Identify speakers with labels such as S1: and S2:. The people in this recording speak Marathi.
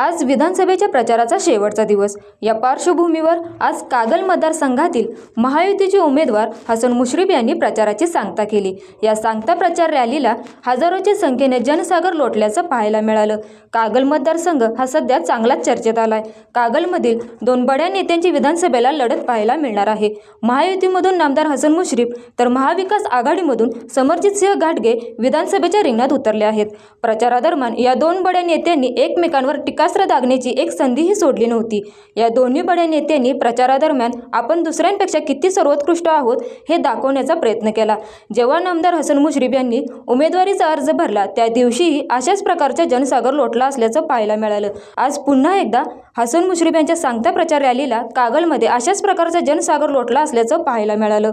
S1: आज विधानसभेच्या प्रचाराचा शेवटचा दिवस. या पार्श्वभूमीवर आज कागल मतदारसंघातील महायुतीचे उमेदवार हसन मुश्रीफ यांनी प्रचाराची सांगता केली. या सांगता प्रचार रॅलीला हजारोच्या संख्येने जनसागर लोटल्याचं पाहायला मिळालं. कागल मतदारसंघ हा सध्या चांगलाच चर्चेत आलाय. कागलमधील दोन बड्या नेत्यांची विधानसभेला लढत पाहायला मिळणार आहे. महायुतीमधून नामदार हसन मुश्रीफ तर महाविकास आघाडीमधून समरजितसिंह घाटगे विधानसभेच्या रिंगणात उतरले आहेत. प्रचारादरम्यान या दोन बड्या नेत्यांनी एकमेकांवर टीका टीकास्त्र दागण्याची एक संधीही सोडली नव्हती. या दोन्ही बड्या नेत्यांनी प्रचारादरम्यान आपण दुसऱ्यांपेक्षा किती सर्वोत्कृष्ट आहोत हे दाखवण्याचा प्रयत्न केला. जेव्हा नामदार हसन मुश्रीफ यांनी उमेदवारीचा अर्ज भरला. त्या दिवशीही अशाच प्रकारचा जनसागर लोटला असल्याचं पाहायला मिळालं. आज पुन्हा एकदा हसन मुश्रीफ यांच्या सांगता प्रचार रॅलीला कागलमध्ये अशाच प्रकारचा जनसागर लोटला असल्याचं पाहायला मिळालं.